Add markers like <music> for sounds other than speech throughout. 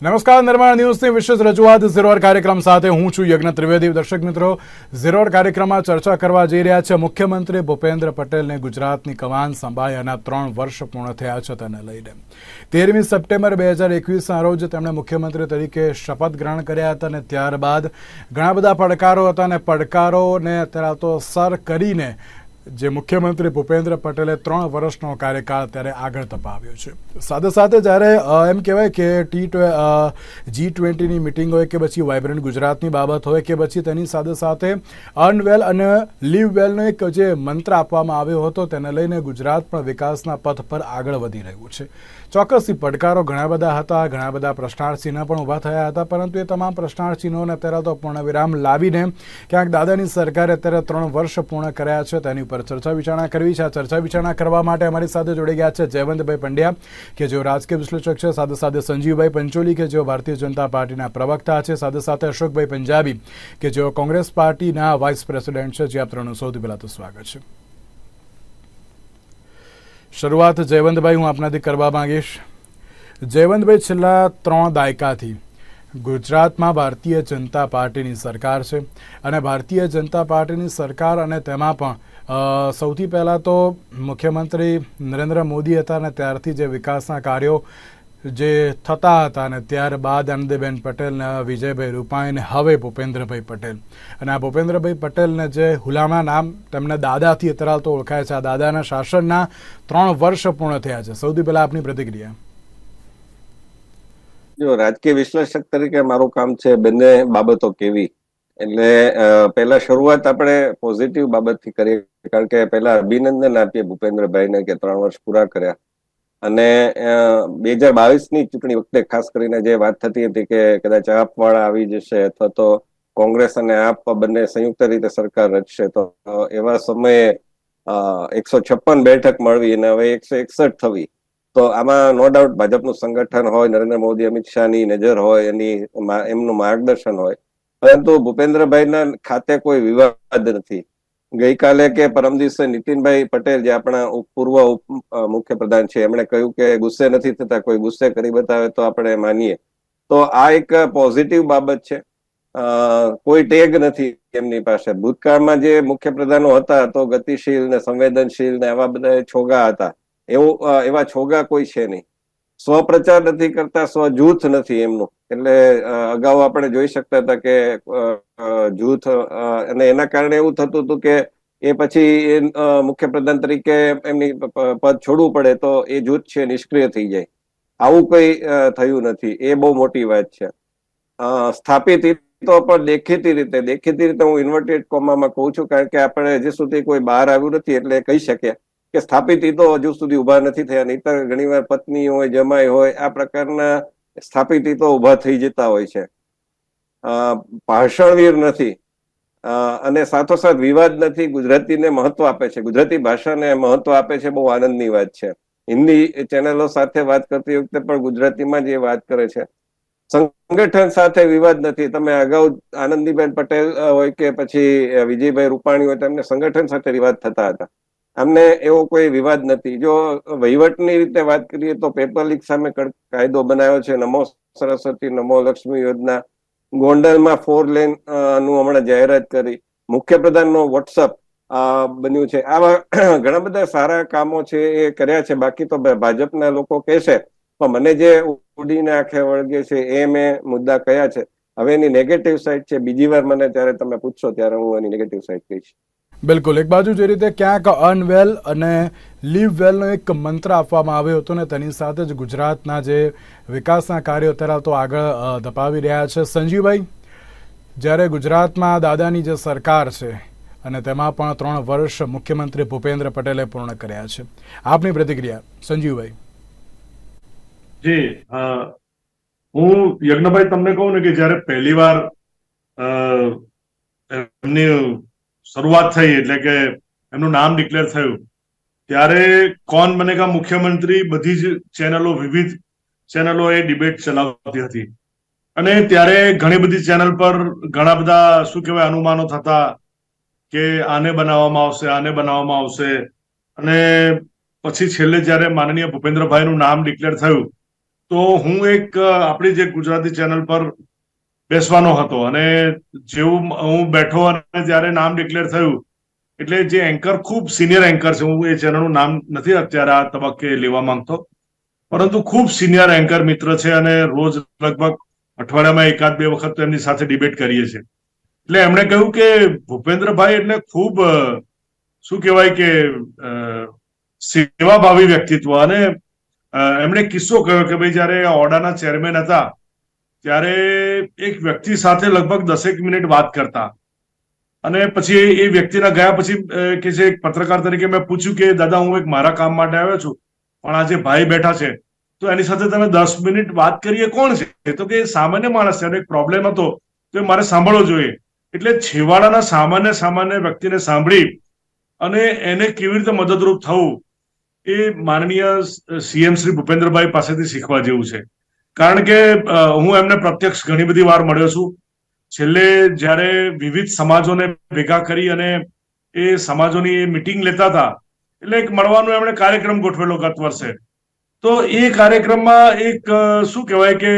નમસ્કાર, નિર્માણ ન્યૂઝની વિશેષ રજૂઆત ઝીરોર કાર્યક્રમ સાથે હું છું યજ્ઞ ત્રિવેદી. દર્શક મિત્રો, ઝીરોર કાર્યક્રમમાં ચર્ચા કરવા જઈ રહ્યા છે મુખ્યમંત્રી ભૂપેન્દ્ર પટેલને ગુજરાતની કમાન સંભાળ્યાના ત્રણ વર્ષ પૂર્ણ થયા છે તેને લઈને. તેરમી સપ્ટેમ્બર બે હજાર એકવીસના રોજ તેમણે મુખ્યમંત્રી તરીકે શપથ ગ્રહણ કર્યા હતા અને ત્યારબાદ ઘણા બધા પડકારો હતા અને પડકારોને અત્યારે તો સર કરીને જે મુખ્યમંત્રી ભૂપેન્દ્ર પટેલે ત્રણ વર્ષનો કાર્યકાળ ત્યારે આગળ તપાવ્યો છે. સાથે સાથે જ્યારે એમ કહેવાય કે ટી જી ટ્વેન્ટીની મિટિંગ હોય કે પછી વાઇબ્રન્ટ ગુજરાતની બાબત હોય કે પછી તેની સાથે સાથે અર્ન વેલ અને લીવ વેલનો એક જે મંત્ર આપવામાં આવ્યો હતો તેને લઈને ગુજરાત પણ વિકાસના પથ પર આગળ વધી રહ્યું છે. ચોક્કસથી પડકારો ઘણા બધા હતા, ઘણા બધા પ્રશ્નાર્થ ચિહ્ન પણ ઊભા થયા હતા, પરંતુ એ તમામ પ્રશ્નાર્થ ચિહ્નોને અત્યારે તો પૂર્ણ વિરામ લાવીને ક્યાંક દાદાની સરકારે અત્યારે ત્રણ વર્ષ પૂર્ણ કર્યા છે, તેની ઉપર ચર્ચા વિચારણા કરવી છે. આ ચર્ચા વિચારણા કરવા માટે અમારી સાથે જોડાઈ ગયા છે જયવંતભાઈ પંડ્યા, કે જેઓ રાજકીય વિશ્લેષક છે. સાથે સાથે સંજીવભાઈ પંચોલી, કે જેઓ ભારતીય જનતા પાર્ટીના પ્રવક્તા છે. સાથે સાથે અશોકભાઈ પંજાબી, કે જેઓ કોંગ્રેસ પાર્ટીના વાઇસ પ્રેસિડેન્ટ છે. જે આપ ત્રણનું સૌથી પહેલા તો સ્વાગત છે. શરૂઆત જયવંતભાઈ, હું આપનાથી કરવા માંગીશ. જયવંતભાઈ, છેલ્લા ત્રણ દાયકાથી ગુજરાતમાં ભારતીય જનતા પાર્ટીની સરકાર છે અને ભારતીય જનતા પાર્ટીની સરકાર અને તેમાં પણ સૌથી પહેલાં તો મુખ્યમંત્રી નરેન્દ્ર મોદી હતા અને ત્યારથી જે વિકાસના કાર્યો જે થતા હતા અને ત્યારબાદ આનંદીબેન પટેલને વિજયભાઈ રૂપાણી અને હવે ભૂપેન્દ્રભાઈ પટેલ. અને આ ભૂપેન્દ્રભાઈ પટેલને જે હુલામણા નામ તેમને દાદાથી અત્યારે તો ઓળખાય છે. આ દાદાના શાસનના ત્રણ વર્ષ પૂર્ણ થયા છે. સૌથી પહેલા આપની પ્રતિક્રિયા. જો રાજકીય વિશ્લેષક તરીકે મારું કામ છે બંને બાબતો કેવી? એટલે પહેલા શરૂઆત આપણે પોઝિટિવ બાબતથી કરીએ, કારણ કે પહેલા અભિનંદન આપીએ ભૂપેન્દ્રભાઈને કે ત્રણ વર્ષ પૂરા કર્યા. અને બે હજાર બાવીસની ચૂંટણી વખતે ખાસ કરીને જે વાત થતી હતી કે કદાચ આપ વાળા આવી જશે અથવા તો કોંગ્રેસ અને આપ બંને સંયુક્ત રીતે સરકાર રચશે, તો એવા સમયે એકસો છપ્પન બેઠક મળવી અને હવે એકસો એકસઠ થવી. તો આમાં નો ડાઉટ ભાજપનું સંગઠન હોય, નરેન્દ્ર મોદી, અમિત શાહની નજર હોય, એની એમનું માર્ગદર્શન હોય પરંતુ ભૂપેન્દ્રભાઈના ખાતે કોઈ વિવાદ નથી. ગઈકાલે કે પરમ દિવસે નીતિનભાઈ પટેલ, જે આપણા પૂર્વ મુખ્ય પ્રધાન છે, એમણે કહ્યું કે ગુસ્સે નથી થતા, કોઈ ગુસ્સે કરી બતાવે તો આપણે માનીએ. તો આ એક પોઝિટિવ બાબત છે. કોઈ ટેગ નથી એમની પાસે. ભૂતકાળમાં જે મુખ્યપ્રધાનો હતા, તો ગતિશીલ ને સંવેદનશીલ ને એવા બધા છોગા હતા. એવું એવા છોગા કોઈ છે નહીં. સ્વપ્રચાર નથી કરતા, સ્વજૂથ નથી એમનું. એટલે અગાઉ આપણે જોઈ શકતા હતા કે જૂથ અને એના કારણે એવું થતું હતું કે એ પછી મુખ્યપ્રધાન તરીકે એમની પદ છોડવું પડે તો એ જૂથ છે નિષ્ક્રિય થઈ જાય. આવું કઈ થયું નથી. એ બહુ મોટી વાત છે. સ્થાપિત તો પણ દેખીતી રીતે દેખીતી રીતે હું ઇન્વર્ટેડ કોમામાં કહું છું કારણ કે આપણે હજી સુધી કોઈ બહાર આવ્યું નથી એટલે કહી શકીએ. કે સ્થાપિત હિતો હજુ સુધી ઊભા નથી થયા, નહીતર ઘણીવાર પત્ની હોય, જમાઈ હોય, આ પ્રકારના સ્થાપિત હિતો ઊભા થઈ જતા હોય છે. ભાષણવીર નથી. અને સાથોસાથ વિવાદ નથી, ગુજરાતીને મહત્વ આપે છે. ગુજરાતી ભાષાને મહત્વ આપે છે, બહુ આનંદની વાત છે. હિન્દી ચેનલો સાથે વાત કરતી વખતે પણ ગુજરાતીમાં જ એ વાત કરે છે. સંગઠન સાથે વિવાદ નથી. તમે અગાઉ આનંદીબેન પટેલ હોય કે પછી વિજયભાઈ રૂપાણી હોય તેમને સંગઠન સાથે વિવાદ થતા હતા. અમને એવો કોઈ વિવાદ નથી. જો વહીવટની રીતે વાત કરીએ તો પેપર લીક સામે કાયદો બનાવ્યો છે. નમો સરસ્વતી, નમો લક્ષ્મી યોજના. ગોંડલમાં ફોર લેનનું હમણાં જાહેરાત કરી. મુખ્યપ્રધાનનો વોટ્સઅપ બન્યું છે. આવા <clears throat> ઘણા બધા સારા કામો છે એ કર્યા છે. બાકી તો ભાજપના લોકો કહેશે, પણ મને જે ઉડીને આંખે વળગે છે એ મેં મુદ્દા કયા છે? હવે એની નેગેટિવ સાઈડ છે. બીજી વાર મને ત્યારે તમે પૂછશો ત્યારે હું એની નેગેટિવ સાઈડ કહીશ. બિલકુલ. એક બાજુ જે રીતે ક્યાંક અનવેલ અને લીવ વેલનો એક મંત્ર આપવામાં આવ્યો હતો ને તેની સાથે જ ગુજરાતના જે વિકાસના કાર્યો અત્યારે તો આગળ ધપાવી રહ્યા છે. સંજીવભાઈ, જ્યારે ગુજરાતમાં દાદાની જે સરકાર છે અને તેમાં પણ ત્રણ વર્ષ મુખ્યમંત્રી ભૂપેન્દ્ર પટેલે પૂર્ણ કર્યા છે. આપની પ્રતિક્રિયા, સંજીવભાઈ. જી હું યજ્ઞભાઈ તમને કહું ને કે જ્યારે પહેલી વાર એમની શરૂઆત થઈ એટલે કે એમનું નામ ડિક્લેર થયું. ત્યારે કોણ બનેગા મુખ્યમંત્રી બધી જ ચેનલો, વિવિધ ચેનલો એ ડિબેટ ચલાવતી હતી. અને ત્યારે ઘણી બધી ચેનલ પર ઘણા બધા, શું કહેવાય, અનુમાનો થતા કે આને બનાવવામાં આવશે, આને બનાવવામાં આવશે. અને પછી છેલ્લે જ્યારે માનનીય ભૂપેન્દ્રભાઈનું નામ ડિક્લેર થયું, તો હું એક આપણી જે ગુજરાતી ચેનલ પર બેસવાનો હતો. અને જેવું હું બેઠો અને જ્યારે નામ ડિક્લેર થયું, એટલે જે એન્કર ખૂબ સિનિયર એન્કર છે, હું એ ચેનલનું નામ નથી અત્યારે આ તબક્કે લેવા માંગતો. પરંતુ ખૂબ સિનિયર એન્કર મિત્ર છે અને રોજ લગભગ અઠવાડિયામાં એકાદ બે વખત એમની સાથે ડિબેટ કરીએ છીએ. એટલે એમણે કહ્યું કે ભૂપેન્દ્રભાઈ એટલે ખૂબ શું કહેવાય કે સેવાભાવી વ્યક્તિત્વ. અને એમણે કિસ્સો કહ્યો કે ભાઈ જ્યારે ઓડાના ચેરમેન હતા ત્યારે એક વ્યક્તિ સાથે લગભગ દસેક મિનિટ વાત કરતા. અને પછી એ વ્યક્તિના ગયા પછી કે છે, એક પત્રકાર તરીકે મેં પૂછ્યું કે, દાદા, હું એક મારા કામ માટે આવ્યો છું, પણ આ જે ભાઈ બેઠા છે, તો એની સાથે તમે દસ મિનિટ વાત કરીએ કોણ છે? તો કે સામાન્ય માણસ છે અને એક પ્રોબ્લેમ હતો, તો એ મારે સાંભળવો જોઈએ. એટલે છેવાડાના સામાન્ય સામાન્ય વ્યક્તિને સાંભળી અને એને કેવી રીતે મદદરૂપ થવું એ માનનીય સીએમ શ્રી ભૂપેન્દ્રભાઈ પાસેથી શીખવા જેવું છે. કારણ કે હું એમને પ્રત્યક્ષ ઘણી બધી વાર મળ્યો છું. છેલ્લે જ્યારે વિવિધ સમાજોને ભેગા કરી અને એ સમાજોની મિટિંગ લેતા હતા, એટલે એક મળવાનો એમણે કાર્યક્રમ ગોઠવેલો ગત વર્ષે. તો એ કાર્યક્રમમાં એક શું કહેવાય કે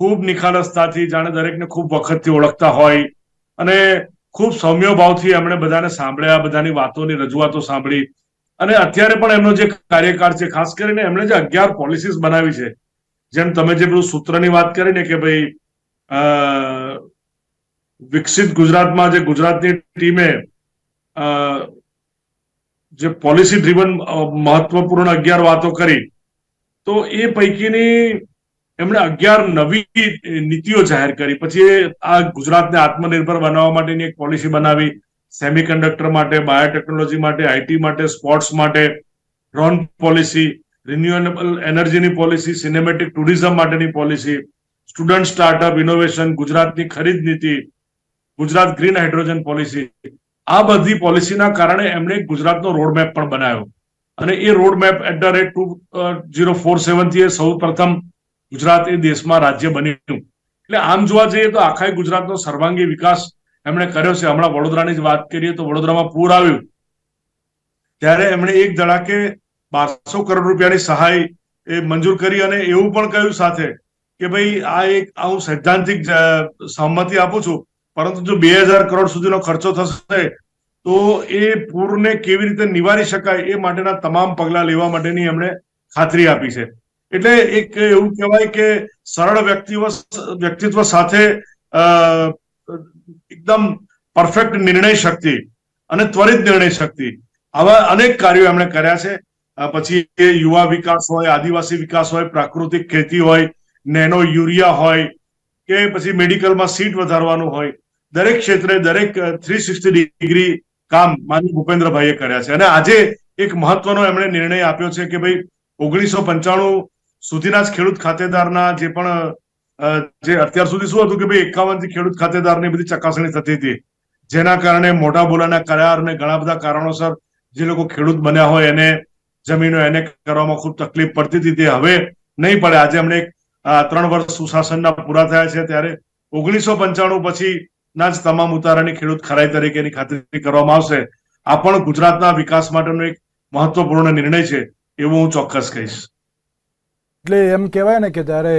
ખૂબ નિખાલસતાથી, જાણે દરેકને ખૂબ વખતથી ઓળખતા હોય અને ખૂબ સૌમ્ય ભાવથી એમણે બધાને સાંભળ્યા, બધાની વાતોની રજૂઆતો સાંભળી. અને અત્યારે પણ એમનો જે કાર્યકાળ છે, ખાસ કરીને એમણે જે અગિયાર પોલિસીસ બનાવી છે જેમ તમે જે પેલું સૂત્રની વાત કરી ને કે ભાઈ વિકસિત ગુજરાતમાં જે ગુજરાતની ટીમે જે પોલિસી ડ્રીવન મહત્વપૂર્ણ અગિયાર વાતો કરી, તો એ પૈકીની એમણે અગિયાર નવી નીતિઓ જાહેર કરી. પછી આ ગુજરાતને આત્મનિર્ભર બનાવવા માટેની એક પોલિસી બનાવી સેમિકન્ડક્ટર માટે બાયોટેકનોલોજી માટે આઈટી માટે સ્પોર્ટ્સ માટે ડ્રોન પોલિસી રિન્યુએબલ એનર્જીની પોલિસી સિનેમેટિક ટુરિઝમ માટેની પોલિસી સ્ટુડન્ટ સ્ટાર્ટઅપ ઇનોવેશન ગુજરાતની ખરીદ નીતિ, ગુજરાત ગ્રીન હાઇડ્રોજન પોલિસી આ બધી પોલિસીના કારણે એમણે ગુજરાતનો રોડમેપ પણ બનાવ્યો. અને એ roadmap at the rate two zero four સેવનથી એ સૌ પ્રથમ ગુજરાત એ દેશમાં રાજ્ય બન્યું. એટલે આમ જોવા જઈએ તો આખા ગુજરાતનો સર્વાંગી વિકાસ એમણે કર્યો છે. હમણાં વડોદરાની જ વાત કરીએ તો વડોદરામાં પૂર આવ્યું. ત્યારે એમણે એક ધડાકે બારસો કરોડ રૂપિયાની સહાય એ મંજૂર કરી અને એવું પણ કહ્યું સાથે કે ભાઈ, આ એક હું સૈદ્ધાંતિક સહમતિ આપું છું, પરંતુ જો બે હજાર કરોડ સુધીનો ખર્ચો થશે, તો એ પૂરને કેવી રીતે નિવારી શકાય એ માટેના તમામ પગલાં લેવા માટેની એમણે ખાતરી આપી છે. એટલે એક એવું કહેવાય કે સરળ વ્યક્તિત્વ વ્યક્તિત્વ સાથે એકદમ પરફેક્ટ નિર્ણય શક્તિ અને ત્વરિત નિર્ણય શક્તિ આવા અનેક કાર્યો એમણે કર્યા છે. પછી એ યુવા વિકાસ હોય, આદિવાસી વિકાસ હોય, પ્રાકૃતિક ખેતી હોય, નેનો યુરિયા હોય, કે પછી મેડિકલમાં સીટ વધારવાનું હોય, દરેક ક્ષેત્રે દરેક થ્રી સિક્સટી ડિગ્રી કામ માની ભૂપેન્દ્રભાઈએ કર્યા છે. અને આજે એક મહત્વનો એમણે નિર્ણય આપ્યો છે કે ભાઈ, ઓગણીસો પંચાણું સુધીના જ ખેડૂત ખાતેદારના જે પણ જે અત્યાર સુધી શું હતું કે ભાઈ, એકાવનથી ખેડૂત ખાતેદારની બધી ચકાસણી થતી હતી. જેના કારણે મોટા બોલાના કરાર અને ઘણા બધા કારણોસર જે લોકો ખેડૂત બન્યા હોય એને જમીનો એને કરવામાં ખૂબ તકલીફ પડતી હતી. તે હવે નહીં પડે. આજે અમને ત્રણ વર્ષ સુશાસનના પૂરા થયા છે. ત્યારે ઓગણીસો પંચાણું પછી ના જ તમામ ઉતારાની ખેડૂત ખરાઈ તરીકેની ખાતરી કરવામાં આવશે. આ પણ ગુજરાતના વિકાસ માટેનો એક મહત્વપૂર્ણ નિર્ણય છે. એવું હું ચોક્કસ કહીશ. એટલે એમ કહેવાય ને કે જ્યારે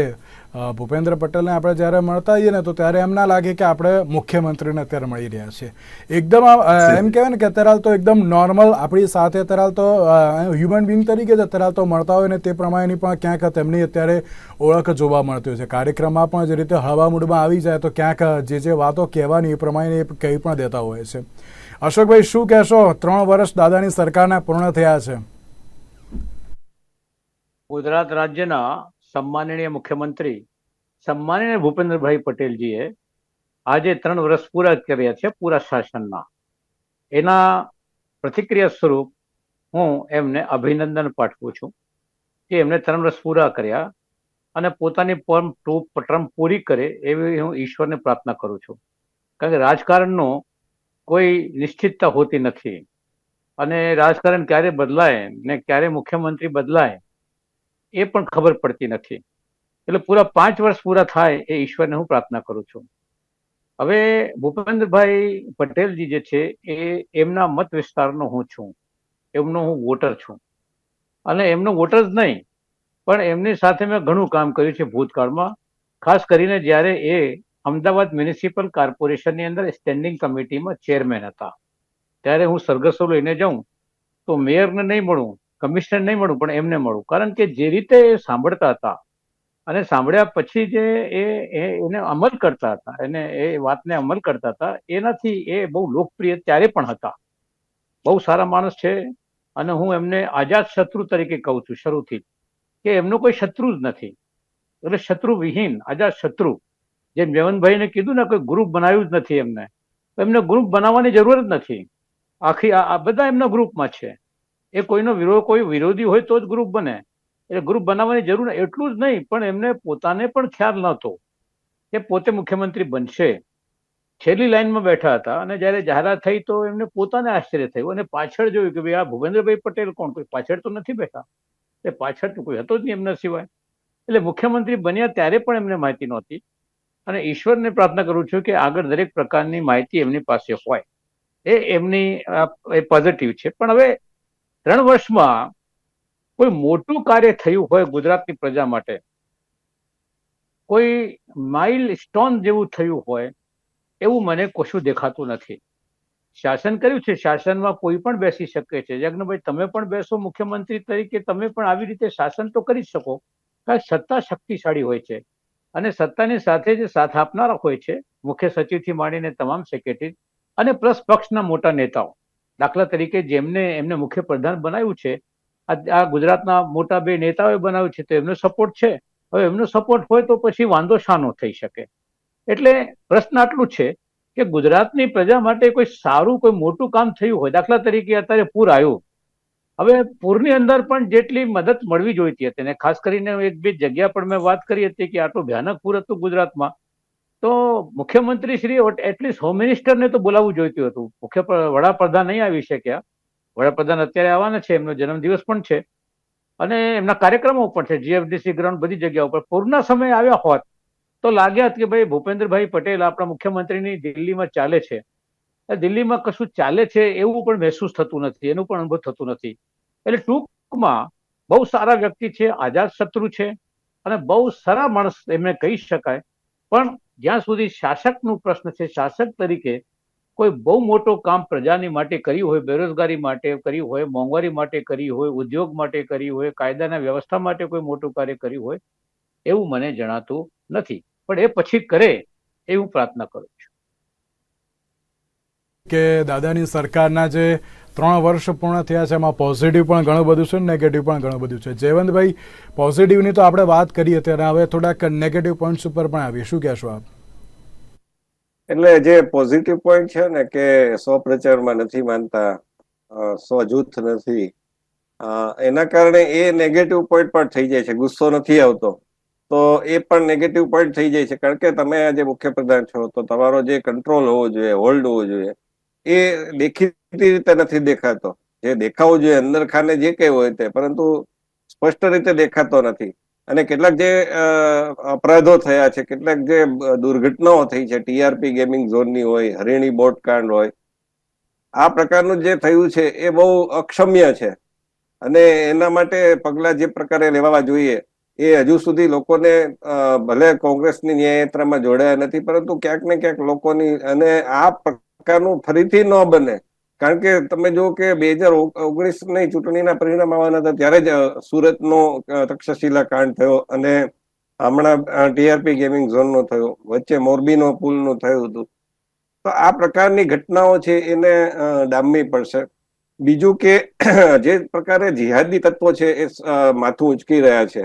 ભૂપેન્દ્ર પટેલને આપણે જ્યારે મળતા હોઈએ ને તો ત્યારે એમ ના લાગે કે આપણે મુખ્યમંત્રીને અત્યારે મળી રહ્યા છીએ. એકદમ એમ કહેવાય ને કે અત્યારે હાલ તો એકદમ નોર્મલ આપણી સાથે અત્યારે હાલ તો હ્યુમન બિંગ તરીકે જ અત્યારે હાલ તો મળતા હોય ને તે પ્રમાણેની પણ ક્યાંક તેમની અત્યારે ઓળખ જોવા મળતી હોય છે. કાર્યક્રમમાં પણ જે રીતે હળવા મૂડમાં આવી જાય તો ક્યાંક જે જે વાતો કહેવાની એ પ્રમાણે એ કહી પણ દેતા હોય છે. અશોકભાઈ શું કહેશો? ત્રણ વર્ષ દાદાની સરકારના પૂર્ણ થયા છે. ગુજરાત રાજ્યના સન્માનનીય મુખ્યમંત્રી સન્માનીય ભૂપેન્દ્રભાઈ પટેલજીએ આજે ત્રણ વર્ષ પૂરા કર્યા છે પૂરા શાસનના એના પ્રતિક્રિયા સ્વરૂપ હું એમને અભિનંદન પાઠવું છું કે એમને ત્રણ વર્ષ પૂરા કર્યા અને પોતાની ટર્મ ટર્મ પૂરી કરે એવી હું ઈશ્વરને પ્રાર્થના કરું છું. કારણ કે રાજકારણનો કોઈ નિશ્ચિતતા હોતી નથી. અને રાજકારણ ક્યારે બદલાય ને ક્યારે મુખ્યમંત્રી બદલાય એ પણ ખબર પડતી નથી. એટલે પૂરા પાંચ વર્ષ પૂરા થાય એ ઈશ્વરને હું પ્રાર્થના કરું છું. હવે ભૂપેન્દ્રભાઈ પટેલજી જે છે એ એમના મત વિસ્તારનો હું છું. એમનો હું વોટર છું. અને એમનો વોટર જ નહીં, પણ એમની સાથે મેં ઘણું કામ કર્યું છે ભૂતકાળમાં. ખાસ કરીને જ્યારે એ અમદાવાદ મ્યુનિસિપલ કોર્પોરેશનની અંદર સ્ટેન્ડિંગ કમિટીમાં ચેરમેન હતા. ત્યારે હું સરઘસો લઈને જાઉં તો મેયરને નહીં મળું કમિશનર નહીં મળું, પણ એમને મળું. કારણ કે જે રીતે એ સાંભળતા હતા અને સાંભળ્યા પછી જે એ એને અમલ કરતા હતા, એને એ વાતને અમલ કરતા હતા, એનાથી એ બહુ લોકપ્રિય ત્યારે પણ હતા. બહુ સારા માણસ છે અને હું એમને આઝાદ શત્રુ તરીકે કહું છું શરૂથી કે એમનો કોઈ શત્રુ જ નથી. એટલે શત્રુ વિહીન, આઝાદ શત્રુ. જેમ જયવંતભાઈને કીધું ને કોઈ ગ્રુપ બનાવ્યું જ નથી એમને. એમને ગ્રુપ બનાવવાની જરૂર જ નથી. આખી આ બધા એમના ગ્રુપમાં છે. એ કોઈનો વિરોધ કોઈ વિરોધી હોય તો જ ગ્રુપ બને. એટલે ગ્રુપ બનાવવાની જરૂર એટલું જ નહીં, પણ એમને પોતાને પણ ખ્યાલ નહોતો કે પોતે મુખ્યમંત્રી બનશે. છેલ્લી લાઈનમાં બેઠા હતા અને જ્યારે જાહેરાત થઈ તો એમને પોતાને આશ્ચર્ય થયું અને પાછળ જોયું કે ભાઈ આ ભૂપેન્દ્રભાઈ પટેલ કોણ? કોઈ પાછળ તો નથી બેઠા. એ પાછળ તો કોઈ હતો જ નહીં એમના સિવાય. એટલે મુખ્યમંત્રી બન્યા ત્યારે પણ એમને માહિતી નહોતી. અને ઈશ્વરને પ્રાર્થના કરું છું કે આગળ દરેક પ્રકારની માહિતી એમની પાસે હોય. એ એમની એ પોઝિટિવ છે. પણ હવે ત્રણ વર્ષમાં કોઈ મોટું કાર્ય થયું હોય ગુજરાતની પ્રજા માટે, કોઈ માઇલ સ્ટોન જેવું થયું હોય, એવું મને કશું દેખાતું નથી. શાસન કર્યું છે, શાસનમાં કોઈ પણ બેસી શકે છે. યજ્ઞભાઈ તમે પણ બેસો, મુખ્યમંત્રી તરીકે તમે પણ આવી રીતે શાસન તો કરી શકો કારણ સત્તા શક્તિશાળી હોય છે. અને સત્તાની સાથે જે સાથ આપનારા હોય છે, મુખ્ય સચિવથી માંડીને તમામ સેક્રેટરી અને પ્લસ પક્ષના મોટા નેતાઓ. દાખલા તરીકે જેમને એમને મુખ્ય પ્રધાન બનાવ્યું છે, આ ગુજરાતના મોટા બે નેતાઓએ બનાવ્યું છે, તો એમનો સપોર્ટ છે. હવે એમનો સપોર્ટ હોય તો પછી વાંધો શાનો થઈ શકે. એટલે પ્રશ્ન આટલું છે કે ગુજરાતની પ્રજા માટે કોઈ સારું, કોઈ મોટું કામ થયું હોય, દાખલા તરીકે અત્યારે પૂર આવ્યું. હવે પૂરની અંદર પણ જેટલી મદદ મળવી જોઈતી હતી, અને ખાસ કરીને એક બે જગ્યા પર મેં વાત કરી હતી કે આટલું ભયાનક પૂર હતું ગુજરાતમાં તો મુખ્યમંત્રી શ્રી એટલીસ્ટ હોમ મિનિસ્ટરને તો બોલાવવું જોઈતું હતું. મુખ્ય વડાપ્રધાન નહીં આવી શક્યા વડાપ્રધાન અત્યારે આવવાના છે, એમનો જન્મદિવસ પણ છે. અને એમના કાર્યક્રમો પણ છે, જીએફડીસી ગ્રાઉન્ડ બધી જગ્યાઓ પર. પૂરના સમયે આવ્યા હોત, તો લાગ્યા કે ભાઈ ભૂપેન્દ્રભાઈ પટેલ આપણા મુખ્યમંત્રીની દિલ્હીમાં ચાલે છે. દિલ્હીમાં કશું ચાલે છે એવું પણ મહેસૂસ થતું નથી, એનું પણ અનુભવ થતું નથી. એટલે ટૂંકમાં બહુ સારા વ્યક્તિ છે આઝાદ શત્રુ છે. અને બહુ સારા માણસ એમને કહી શકાય. પણ જ્યાં સુધી શાસકનું પ્રશ્ન છે, શાસક તરીકે કોઈ બહુ મોટું કામ પ્રજાની માટે કર્યું હોય, બેરોજગારી માટે કર્યું હોય, મોંઘવારી માટે કરી હોય, ઉદ્યોગ માટે કરી હોય, કાયદાના વ્યવસ્થા માટે કોઈ મોટું કાર્ય કર્યું હોય, એવું મને જણાતું નથી. પણ એ પછી કરે, એવું પ્રાર્થના કરું કે દાદાની સરકારના જે ત્રણ વર્ષ પૂર્ણ થયા છે, એમાં પોઝિટિવ પણ ઘણું બધું છે નેગેટિવ પણ ઘણું બધું છે. જયવંતભાઈ પોઝિટિવની તો આપણે વાત કરી હતી, અને હવે થોડાક નેગેટિવ પોઈન્ટ્સ ઉપર પણ આવીએ. શું કહેશો આપ? એટલે જે પોઝિટિવ પોઈન્ટ છે ને, કે સો પ્રચારમાં નથી માનતા સો જૂથ નથી એના કારણે એ નેગેટિવ પોઈન્ટ પણ થઈ જાય છે. ગુસ્સો નથી આવતો. તો એ પણ નેગેટિવ પોઈન્ટ થઈ જાય છે. કારણ કે તમે આજે મુખ્યપ્રધાન છો, તો તમારો જે કંટ્રોલ હોવો જોઈએ હોલ્ડ હોવો જોઈએ એ દેખીતી રીતે નથી દેખાતો. જે દેખાવો જોઈએ અંદર ખાને જે કઈ હોય તે, પરંતુ સ્પષ્ટ રીતે દેખાતો નથી. અને કેટલાક જે અપરાધો થયા છે, કેટલાક જે દુર્ઘટનાઓ થઈ છે ટીઆરપી ગેમિંગ ઝોનની હોય હરિણી બોટ કાંડ હોય, આ પ્રકારનું જે થયું છે એ બહુ અક્ષમ્ય છે. અને એના માટે પગલા જે પ્રકારે લેવા જોઈએ, એ હજુ સુધી લોકોને ભલે કોંગ્રેસની ન્યાયયાત્રામાં જોડાયા નથી, પરંતુ ક્યાંક ને ક્યાંક લોકોની અને આ પ્રકારનું ફરીથી ન બને. કારણ કે તમે જો કે બે હજાર ઓગણીસની ચૂંટણીના પરિણામ આવવાના હતા, ત્યારે જ સુરતનો તક્ષશિલા કાંડ થયો અને હમણાં ટીઆરપી ગેમિંગ ઝોનનો થયો, વચ્ચે મોરબીનો પુલનું થયું હતું. તો આ પ્રકારની ઘટનાઓ છે એને ડામવી પડશે. બીજું કે જે પ્રકારે જિહાદી તત્વો છે એ માથું ઉચકી રહ્યા છે.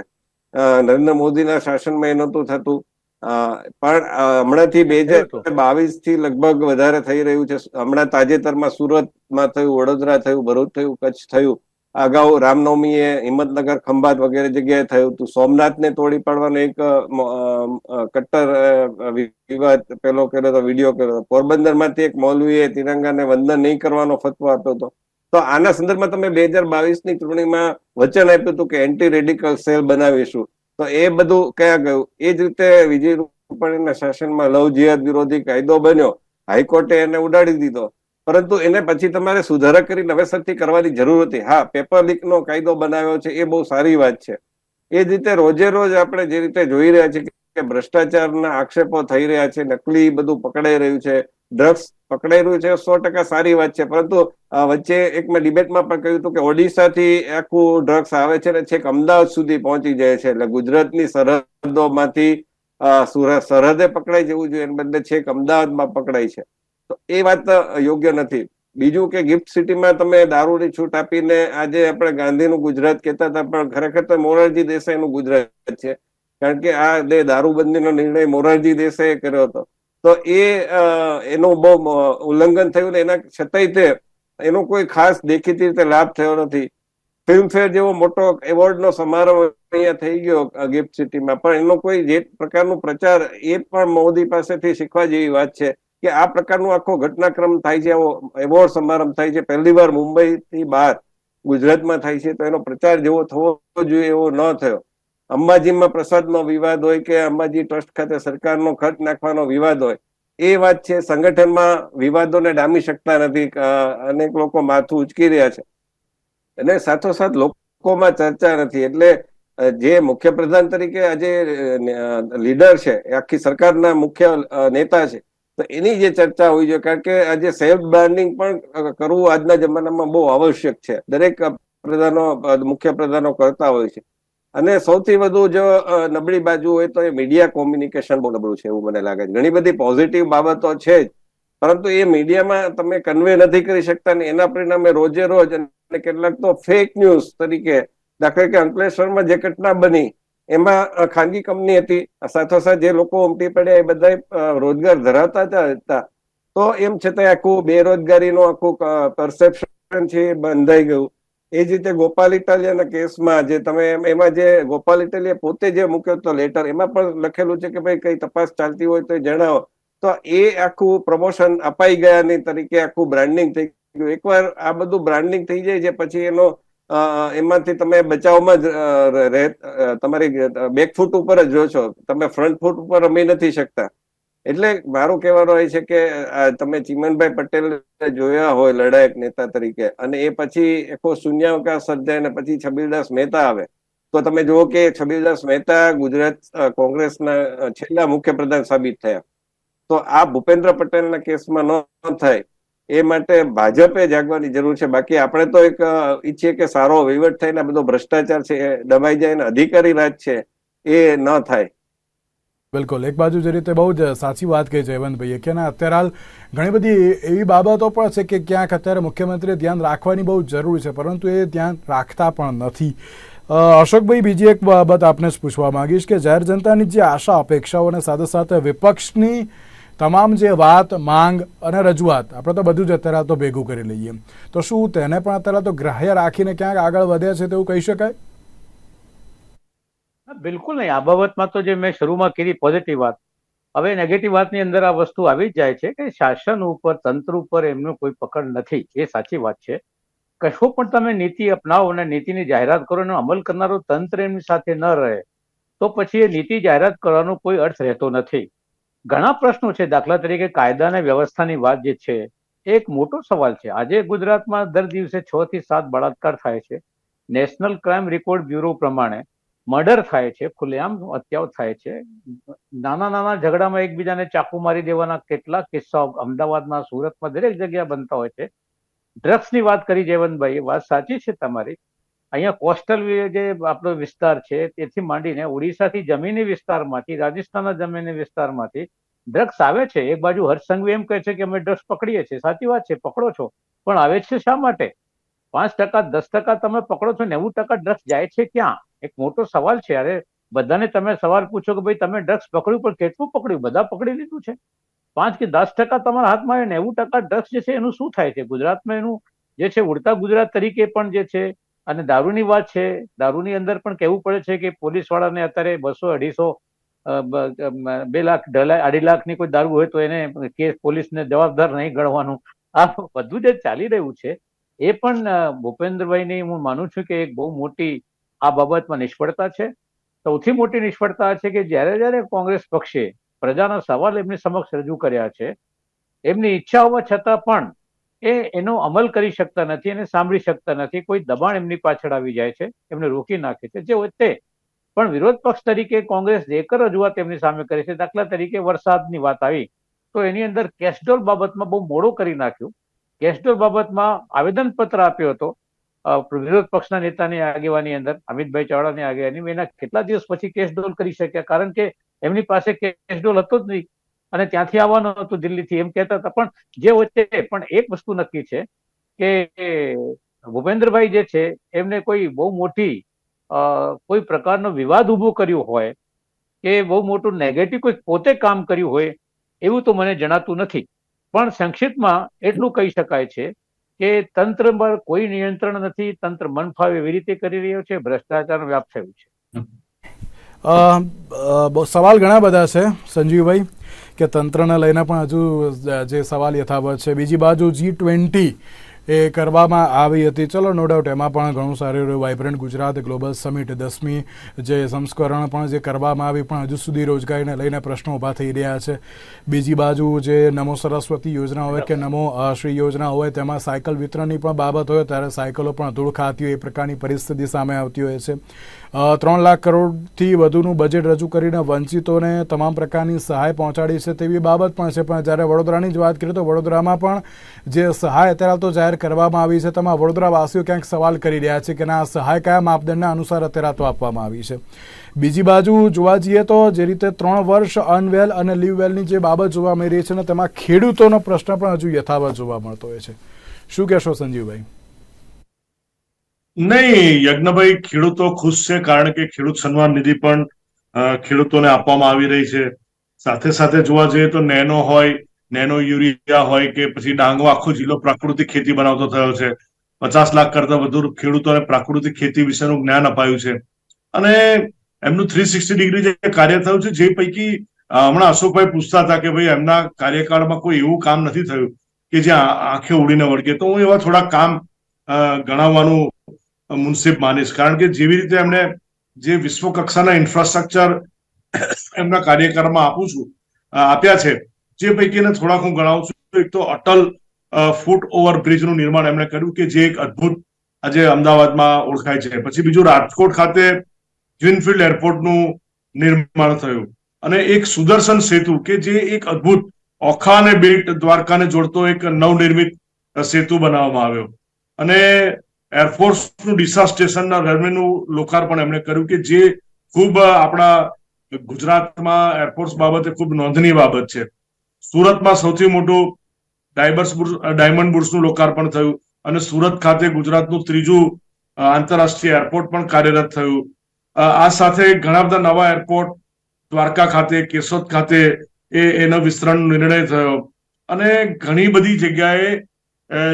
નરેન્દ્ર મોદીના શાસનમાં એ નહોતું થતું. પણ હમણાંથી બે હજાર બાવીસથી લગભગ વધારે થઈ રહ્યું છે. હમણાં તાજેતરમાં સુરતમાં થયું વડોદરા થયું ભરૂચ થયું કચ્છ થયું. અગાઉ રામનવમીએ હિંમતનગર ખંભાત વગેરે જગ્યાએ થયું હતું. સોમનાથને તોડી પાડવાનો એક કટ્ટર વિવાદ પેલો કર્યો હતો વીડિયો કર્યો હતો. પોરબંદરમાંથી એક મૌલવીએ તિરંગાને વંદન નહીં કરવાનો ફતવો આપ્યો હતો. તો આના સંદર્ભમાં તમે બે હજાર બાવીસની ચૂંટણીમાં વચન આપ્યું હતું કે એન્ટી રેડિકલ સેલ બનાવીશું. તો એ બધું ક્યાં ગયું? એ જ રીતે વિજય રૂપાણીના શાસનમાં લવ, જિહાદ વિરોધી કાયદો બન્યો. હાઈકોર્ટે એને ઉડાડી દીધો. પરંતુ એને પછી તમારે સુધારા કરી નવેસરથી કરવાની જરૂર હતી. હા, પેપર લીકનો કાયદો બનાવ્યો છે, એ બહુ સારી વાત છે. એ જ રીતે રોજે રોજ આપણે જે રીતે જોઈ રહ્યા છીએ કે ભ્રષ્ટાચારના આક્ષેપો થઈ રહ્યા છે, નકલી બધું પકડાઈ રહ્યું છે. ડ્રગ્સ પકડાયેલું છે સો ટકા સારી વાત છે. પરંતુ વચ્ચે એક મેં ડિબેટમાં પણ કહ્યું હતું કે ઓડિશાથી આખું ડ્રગ્સ આવે છે ને છેક અમદાવાદ સુધી પહોંચી જાય છે. એટલે ગુજરાતની સરહદોમાંથી સુરત, સરહદે પકડાઈ જવું જોઈએ, એને બદલે છેક અમદાવાદમાં પકડાય છે. તો એ વાત યોગ્ય નથી. બીજું કે ગિફ્ટ સિટીમાં તમે દારૂની છૂટ આપીને આજે આપણે ગાંધીનું ગુજરાત કહેતા હતા, પણ ખરેખર તો મોરારજી દેસાઈનું ગુજરાત છે. કારણ કે આ દારૂબંધીનો નિર્ણય મોરારજી દેસાઈએ કર્યો હતો. તો એ એનું બહુ ઉલ્લંઘન થયું ને એના છતાંય તે, એનો કોઈ ખાસ દેખીતી રીતે લાભ થયો નથી. ફિલ્મફેર જેવો મોટો એવોર્ડનો સમારોહ અહીંયા થઈ ગયો ગિફ્ટ સિટીમાં. પણ એનો કોઈ જે પ્રકારનો પ્રચાર એ પણ મોદી પાસેથી શીખવા જેવી વાત છે કે આ પ્રકારનો આખો ઘટનાક્રમ થાય છે, આવો એવોર્ડ સમારંભ થાય છે. પહેલી વાર મુંબઈથી બહાર ગુજરાતમાં થાય છે, તો એનો પ્રચાર જેવો થવો જોઈએ એવો ન થયો. અંબાજીમાં પ્રસાદનો વિવાદ હોય કે અંબાજી ટ્રસ્ટ ખાતે સરકારનો ખર્ચ નાખવાનો વિવાદ હોય, એ વાત છે. સંગઠનમાં વિવાદોને ડામી શકતા નથી. અનેક લોકો માથું ઉચકી રહ્યા છે. અને સાથોસાથ લોકોમાં ચર્ચા નથી. એટલે જે જે મુખ્યપ્રધાન તરીકે આજે લીડર છે આખી સરકારના મુખ્ય નેતા છે. તો એની જે ચર્ચા હોવી જોઈએ. કારણ કે આજે સેલ્ફ બ્રાન્ડિંગ પણ કરવું આજના જમાનામાં બહુ આવશ્યક છે. દરેક પ્રધાનો મુખ્ય પ્રધાનો કરતા હોય છે. અને સૌથી વધુ જો નબળી બાજુ હોય તો એ મીડિયા કોમ્યુનિકેશન બહુ નબળું છે એવું મને લાગે છે. ઘણી બધી પોઝિટિવ બાબતો છે જ. પરંતુ એ મીડિયામાં તમે કન્વે નથી કરી શકતા ને એના પરિણામે રોજે રોજ અને કેટલાક તો ફેક ન્યૂઝ તરીકે, દાખલા કે અંકલેશ્વરમાં જે ઘટના બની, એમાં ખાનગી કંપની હતી. સાથોસાથ જે લોકો ઉમટી પડ્યા એ બધા રોજગાર ધરાવતા હતા. તો એમ છતાં આખું બેરોજગારીનું આખું પરસેપ્શન છે બંધાઈ ગયું. એ જ રીતે ગોપાલ ઇટાલિયાના કેસમાં જે તમે એમ- જે ગોપાલ ઇટાલિયા પોતે જે મૂક્યો હતો લેટર, એમાં પણ લખેલું છે કે ભાઈ કઈ તપાસ ચાલતી હોય તો જણાવો. તો એ આખું પ્રમોશન અપાઈ ગયાની તરીકે આખું બ્રાન્ડિંગ થઈ ગયું. એકવાર આ બધું બ્રાન્ડિંગ થઈ જાય છે, પછી એનો એમાંથી તમે બચાવમાં જ તમારી બેકફૂટ ઉપર જ જો છો તમે ફ્રન્ટ ફૂટ ઉપર રમી નથી શકતા. એટલે મારું કહેવાનું એ છે કે તમે ચિમનભાઈ પટેલ જોયા હોય લડાયક નેતા તરીકે, અને એ પછી આખો શૂન્યાવકાશ સર્જાય અને પછી છબીલદાસ મહેતા આવે. તો તમે જુઓ કે છબીલદાસ મહેતા ગુજરાત કોંગ્રેસના છેલ્લા મુખ્યપ્રધાન સાબિત થયા. તો આ ભૂપેન્દ્ર પટેલના કેસમાં ન થાય, એ માટે ભાજપે જાગવાની જરૂર છે. બાકી આપણે તો એક ઈચ્છીએ કે સારો વહીવટ થાય ને બધો ભ્રષ્ટાચાર છે દબાઈ જાય ને અધિકારી રાજ છે, એ ન થાય. બિલકુલ. એક બાજુ જે રીતે બહુ જ સાચી વાત કહી જયવંતભાઈએ કે ના, અત્યારે હાલ ઘણી બધી એવી બાબતો પણ છે કે ક્યાંક અત્યારે મુખ્યમંત્રીએ ધ્યાન રાખવાની બહુ જરૂર છે, પરંતુ એ ધ્યાન રાખતા પણ નથી. અશોકભાઈ, બીજી એક બાબત આપને જ પૂછવા માંગીશ કે જાહેર જનતાની જે આશા, અપેક્ષાઓ અને સાથે સાથે વિપક્ષની તમામ જે વાત, માંગ અને રજૂઆત, આપણે તો બધું જ અત્યારે તો ભેગું કરી લઈએ. તો શું તેને પણ અત્યારે તો ગ્રાહ્ય રાખીને ક્યાંક આગળ વધ્યા છે તેવું કહી શકાય? બિલકુલ નહીં. આ બાબતમાં તો જે મેં શરૂમાં કીધી પોઝિટિવ વાત. હવે નેગેટિવ વાતની અંદર આ વસ્તુ આવી જ જાય છે કે શાસન ઉપર, તંત્ર ઉપર એમનું કોઈ પકડ નથી. એ સાચી વાત છે. કશો પણ તમે નીતિ અપનાવો અને નીતિની જાહેરાત કરો એનો અમલ કરનારો તંત્ર એમની સાથે ન રહે, તો પછી એ નીતિ જાહેરાત કરવાનો કોઈ અર્થ રહેતો નથી. ઘણા પ્રશ્નો છે. દાખલા તરીકે કાયદા અને વ્યવસ્થાની વાત જે છે એક મોટો સવાલ છે. આજે ગુજરાતમાં દર દિવસે છ થી સાત બળાત્કાર થાય છે. નેશનલ ક્રાઇમ રેકોર્ડ બ્યુરો પ્રમાણે મર્ડર થાય છે ખુલ્લેઆમ હત્યાઓ થાય છે. નાના નાના ઝઘડામાં એકબીજાને ચાકુ મારી દેવાના કેટલા કિસ્સાઓ અમદાવાદમાં, સુરતમાં દરેક જગ્યા બનતા હોય છે. ડ્રગ્સની વાત કરી જયવંતભાઈ વાત સાચી છે તમારી. અહીંયા કોસ્ટલ જે આપણો વિસ્તાર છે, તેથી માંડીને ઓડિશાથી જમીની વિસ્તારમાંથી, રાજસ્થાનના જમીની વિસ્તારમાંથી ડ્રગ્સ આવે છે. એક બાજુ હર્ષસંઘવી એમ કહે છે કે અમે ડ્રગ્સ પકડીએ છીએ. સાચી વાત છે, પકડો છો. પણ આવે છે શા માટે? પાંચ ટકા, દસ ટકા તમે પકડો છો નેવું ટકા ડ્રગ્સ જાય છે ક્યાં? એક મોટો સવાલ છે. અરે, બધાને તમે સવાલ પૂછો કે ભાઈ, તમે ડ્રગ્સ પકડ્યું પણ કેટલું પકડ્યું? બધા પકડી લીધું છે. પાંચ કે દસ ટકા તમારા હાથમાં આવે નેવું ટકા ડ્રગ્સ જે છે એનું શું થાય છે? ગુજરાતમાં એનું જે છે, ઉડતા ગુજરાત તરીકે પણ જે છે, અને દારૂની વાત છે. દારૂની અંદર પણ કહેવું પડે છે કે પોલીસવાળાને અત્યારે બસો, અઢીસો બે લાખ, અઢી લાખની કોઈ દારૂ હોય તો એને કેસ પોલીસને જવાબદાર નહીં ગણવાનું. આ બધું જે ચાલી રહ્યું છે એ પણ ભૂપેન્દ્રભાઈની હું માનું છું કે એક બહુ મોટી આ બાબતમાં નિષ્ફળતા છે. સૌથી મોટી નિષ્ફળતા છે કે જ્યારે જ્યારે કોંગ્રેસ પક્ષે પ્રજાના સવાલ એમની સમક્ષ રજૂ કર્યા છે, એમની ઈચ્છા હોવા છતાં પણ એ એનો અમલ કરી શકતા નથી એને સાંભળી શકતા નથી. કોઈ દબાણ એમની પાછળ આવી જાય છે, એમને રોકી નાખે છે. જે તે પણ વિરોધ પક્ષ તરીકે કોંગ્રેસ જે રજૂઆત એમની સામે કરી છે. દાખલા તરીકે વરસાદની વાત આવી, તો એની અંદર કેસ્ટોલ બાબતમાં બહુ મોડો કરી નાખ્યું. કેસ્ટોલ બાબતમાં આવેદનપત્ર આપ્યો હતો. વિરોધ પક્ષના નેતાની આગેવાની અંદર, અમિતભાઈ ચાવડાની આગેવાની. એના કેટલા દિવસ પછી કેસડોલ કરી શક્યા? કારણ કે એમની પાસે કેસડોલ હતો જ નહીં. અને ત્યાંથી આવવાનું હતું દિલ્હીથી, એમ કહેતા હતા. પણ જે વચ્ચે, પણ એક વસ્તુ નક્કી છે કે ભૂપેન્દ્રભાઈ જે છે, એમને કોઈ બહુ મોટી કોઈ પ્રકારનો વિવાદ ઊભો કર્યો હોય કે બહુ મોટું નેગેટિવ કોઈ પોતે કામ કર્યું હોય, એવું તો મને જણાતું નથી. પણ સંક્ષિપ્તમાં એટલું કહી શકાય છે કે તંત્ર પર કોઈ નિયંત્રણ નથી, તંત્ર મન ફાવે એવી રીતે કરી રહ્યો છે ભ્રષ્ટાચાર વ્યાપ થયું છે. સવાલ ઘણા બધા છે, સંજીવભાઈ, કે તંત્રને લઈને પણ હજુ જે સવાલ યથાવત છે. બીજી બાજુ જી ટ્વેન્ટી એ કરવામાં આવી હતી. ચલો નો ડાઉટ એમાં પણ ઘણું સારું રહ્યું. વાઇબ્રન્ટ ગુજરાત ગ્લોબલ સમિટ દસમી જે સંસ્કરણ પણ જે કરવામાં આવી, પણ હજુ સુધી રોજગારીને લઈને પ્રશ્નો ઊભા થઈ રહ્યા છે. બીજી બાજુ જે નમો સરસ્વતી યોજના હોય કે નમો શ્રી યોજના હોય, તેમાં સાયકલ વિતરણની પણ બાબત હોય, ત્યારે સાયકલો પણ ધૂળ ખાતી હોય, એ પ્રકારની પરિસ્થિતિ સામે આવતી હોય છે. ત્રણ લાખ કરોડથી વધુનું બજેટ રજૂ કરીને વંચિતોને તમામ પ્રકારની સહાય પહોંચાડી છે તેવી બાબત પણ છે. પણ જ્યારે વડોદરાની જ વાત કરીએ તો વડોદરામાં પણ જે સહાય અત્યારે તો જાહેર કરવામાં આવી છે, તેમાં વડોદરાવાસીઓ ક્યાંક સવાલ કરી રહ્યા છે કે ના સહાય કયા માપદંડના અનુસાર અત્યારે તો આપવામાં આવી છે. બીજી બાજુ જોવા જઈએ તો જે રીતે ત્રણ વર્ષ અનવેલ અને લીવ વેલની જે બાબત જોવા મળી રહી છે ને, તેમાં ખેડૂતોનો પ્રશ્ન પણ હજુ યથાવત જોવા મળતો હોય છે. શું કહેશો સંજીવભાઈ? નહીં, યજ્ઞભાઈ, ખેડૂતો ખુશ છે કારણ કે ખેડૂત સન્માન નિધિ પણ ખેડૂતોને આપવામાં આવી રહી છે. સાથે સાથે જોવા જઈએ તો નેનો હોય, નેનો યુરિયા હોય કે પછી ડાંગો, આખો જિલ્લો પ્રાકૃતિક ખેતી બનાવતો થયો છે. પચાસ લાખ કરતા વધુ ખેડૂતોને પ્રાકૃતિક ખેતી વિશેનું જ્ઞાન અપાયું છે. અને એમનું થ્રી સિક્સટી ડિગ્રી જે કાર્ય થયું છે, જે પૈકી હમણાં અશોકભાઈ પૂછતા હતા કે ભાઈ એમના કાર્યકાળમાં કોઈ એવું કામ નથી થયું કે જે આંખે ઉડીને વળગે. તો હું એવા થોડા કામ ગણાવવાનું મુનસિફ માનીશ. કારણ કે જેવી રીતે એમણે જે વિશ્વ કક્ષાના ઇન્ફ્રાસ્ટ્રક્ચર એમના કાર્યક્રમમાં આપું છું આપ્યા છે, જે પૈકીને થોડાક હું ગણાવું છું. એક તો અટલ ફૂટ ઓવર બ્રિજનું નિર્માણ એમણે કર્યું કે જે એક અદ્ભુત આજે અમદાવાદમાં ઓળખાય છે. પછી બીજું રાજકોટ ખાતે ગ્રીનફિલ્ડ એરપોર્ટનું નિર્માણ થયું. અને એક સુદર્શન સેતુ કે જે એક અદ્ભુત ઓખા અને બેટ દ્વારકાને જોડતો એક નવનિર્મિત સેતુ બનાવવામાં આવ્યો. અને એરફોર્સનું ડીસા સ્ટેશનના રનવેનું લોકાર્પણ એમણે કર્યું કે જે ખૂબ આપણા ગુજરાતમાં એરફોર્સ બાબતે ખૂબ નોંધનીય બાબત છે. સુરતમાં સૌથી મોટું ડાયબર્સ બુર્સ ડાયમંડ બુર્સનું લોકાર્પણ થયું અને સુરત ખાતે ગુજરાતનું ત્રીજું આંતરરાષ્ટ્રીય એરપોર્ટ પણ કાર્યરત થયું. આ સાથે ઘણા બધા નવા એરપોર્ટ, દ્વારકા ખાતે, કેશોદ ખાતે એ, એનો વિસ્તરણ નિર્ણય થયો. અને ઘણી બધી જગ્યાએ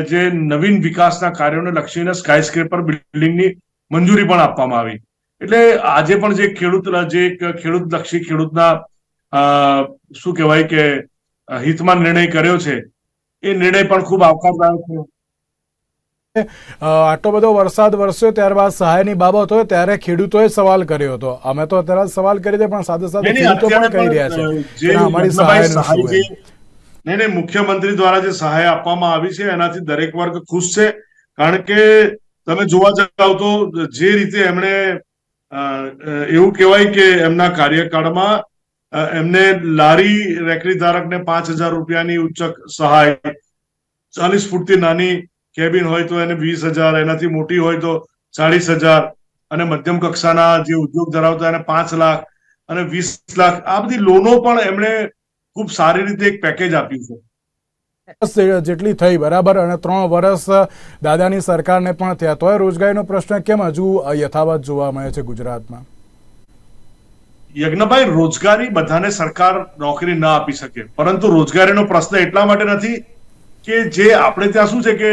જે નવીન વિકાસના કાર્યોને લક્ષીને સ્કાય સ્ક્રેપર બિલ્ડિંગની મંજૂરી પણ આપવામાં આવી. એટલે આજે પણ જે ખેડૂત જે ખેડૂત લક્ષી ખેડૂતના શું કહેવાય કે હિતમાં નિર્ણય કર્યો છે એ નિર્ણય પણ ખૂબ આવકારદાયક છે. આટલો બધો વરસાદ વરસ્યો ત્યારબાદ સહાયની બાબત હોય ત્યારે ખેડૂતોએ સવાલ કર્યો હતો. અમે તો અત્યારે સવાલ કરી દે પણ સાથે સાથે ખેડૂતો પણ કહી રહ્યા છે અમારી સહાય. નહીં નહીં, મુખ્યમંત્રી દ્વારા જે સહાય આપવામાં આવી છે, એનાથી દરેક વર્ગ ખુશ છે. કારણ કે તમે જોવા જાવ તો જે રીતે એમણે એવું કહેવાય કે એમના કાર્યકાળમાં એમને લારી રેકડી ધારકને પાંચ હજાર રૂપિયાની ઉચ્ચ સહાય, ચાલીસ ફૂટથી નાની કેબિન હોય તો એને વીસ હજાર, એનાથી મોટી હોય તો ચાલીસ હજાર, અને મધ્યમ કક્ષાના જે ઉદ્યોગ ધરાવતા એને પાંચ લાખ અને વીસ લાખ, આ બધી લોનો પણ એમણે ખૂબ સારી રીતે એક પેકેજ આપ્યું છે. જેટલી થઈ બરાબર? અને ત્રણ વર્ષ દાદાની સરકારને પણ થયા. તોય રોજગારીનો પ્રશ્ન કેમ હજુ યથાવત જોવા મળે છે ગુજરાતમાં? યજ્ઞભાઈ રોજગારી બધાને સરકાર નોકરી ના આપી શકે. પરંતુ રોજગારીનો પ્રશ્ન એટલા માટે નથી કે જે આપણે ત્યાં શું છે કે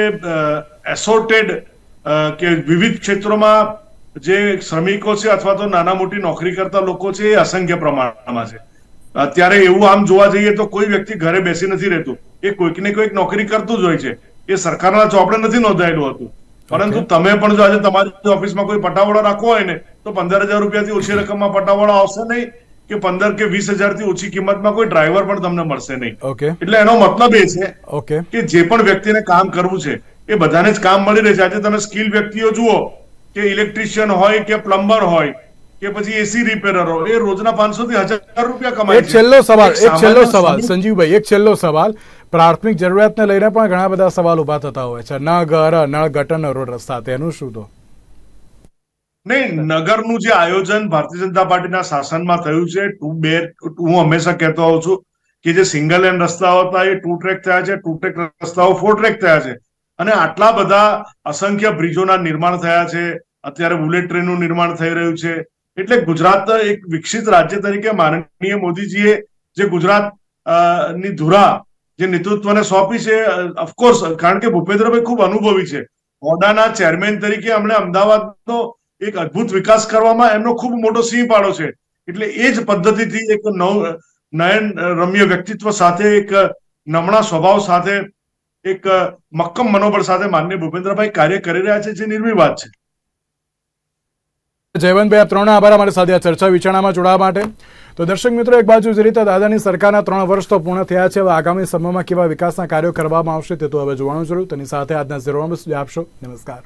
એસોર્ટેડ કે વિવિધ ક્ષેત્રોમાં જે શ્રમિકો છે અથવા તો નાના મોટી નોકરી કરતા લોકો છે એ અસંખ્ય પ્રમાણમાં છે. અત્યારે એવું આમ જોવા જઈએ તો કોઈ વ્યક્તિ ઘરે બેસી નથી રહેતું. એ કોઈક ને કોઈક નોકરી કરતું જ હોય છે. એ સરકારના ચોપડે નથી નોંધાયેલું હતું. પરંતુ તમે પણ જો આજે તમારી ઓફિસમાં કોઈ પટાવાળો રાખવો હોય ને તો પંદર હજાર રૂપિયાથી ઓછી રકમમાં પટાવાળો આવશે નહીં કે પંદર કે વીસ હજારથી ઓછી કિંમતમાં કોઈ ડ્રાઈવર પણ તમને મળશે નહીં. ઓકે. એટલે એનો મતલબ એ છે ઓકે. કે જે પણ વ્યક્તિને કામ કરવું છે એ બધાને જ કામ મળી રહે છે. આજે તમે સ્કિલ વ્યક્તિઓ જુઓ કે ઇલેક્ટ્રિશિયન હોય કે પ્લમ્બર હોય કે પછી એસી રિપેરરો એ રોજના પાંચસો થી હજાર રૂપિયા કમાય એક છેલ્લો સવાલ એક છેલ્લો સવાલ સંજીવભાઈ એક છેલ્લો સવાલ. પ્રાથમિક જરૂરિયાતને લઈને પણ ઘણા બધા સવાલ ઊભા થતા હોય છે. ન ઘર ન ગટર રોડ રસ્તા તેનું શું તો? નહીં નગરનું જે આયોજન ભારતીય જનતા પાર્ટીના શાસનમાં થયું છે ટુ બે હું હંમેશા કહેતો આવું છું કે જે સિંગલ લેન રસ્તાઓ હતા એ ટુ ટ્રેક થયા છે ટુ ટ્રેક રસ્તાઓ ફોર ટ્રેક થયા છે. અને આટલા બધા અસંખ્ય બ્રિજોના નિર્માણ થયા છે. અત્યારે બુલેટ ટ્રેનનું નિર્માણ થઈ રહ્યું છે. એટલે ગુજરાત એક વિકસિત રાજ્ય તરીકે માનનીય મોદીજીએ જે ગુજરાતની ધુરા જે નેતૃત્વને સોંપી છે ઓફકોર્સ કારણ કે ભૂપેન્દ્રભાઈ ખૂબ અનુભવી છે. હોડાના ચેરમેન તરીકે અમને અમદાવાદનો એક અદ્ભુત વિકાસ કરવામાં એમનો ખૂબ મોટો સિંહ પાડો છે. એટલે એ જ પદ્ધતિથી એક નવ, નયન રમ્ય વ્યક્તિત્વ સાથે, એક નમણા સ્વભાવ સાથે, એક મક્કમ મનોબળ સાથે માન્ય ભૂપેન્દ્રભાઈ કાર્ય કરી રહ્યા છે, જે નિર્વિવાદ છે. જયવંતભાઈ, આપ ત્રણ આભાર અમારી સાથે આ ચર્ચા વિચારણામાં જોડાવા માટે. તો દર્શક મિત્રો, એક બાજુ જે રીતે દાદાની સરકારના ત્રણ વર્ષ તો પૂર્ણ થયા છે, હવે આગામી સમયમાં કેવા વિકાસના કાર્યો કરવામાં આવશે તે તો હવે જોવાનું જરૂર. તેની સાથે આજના ઝીરો આપશો નમસ્કાર.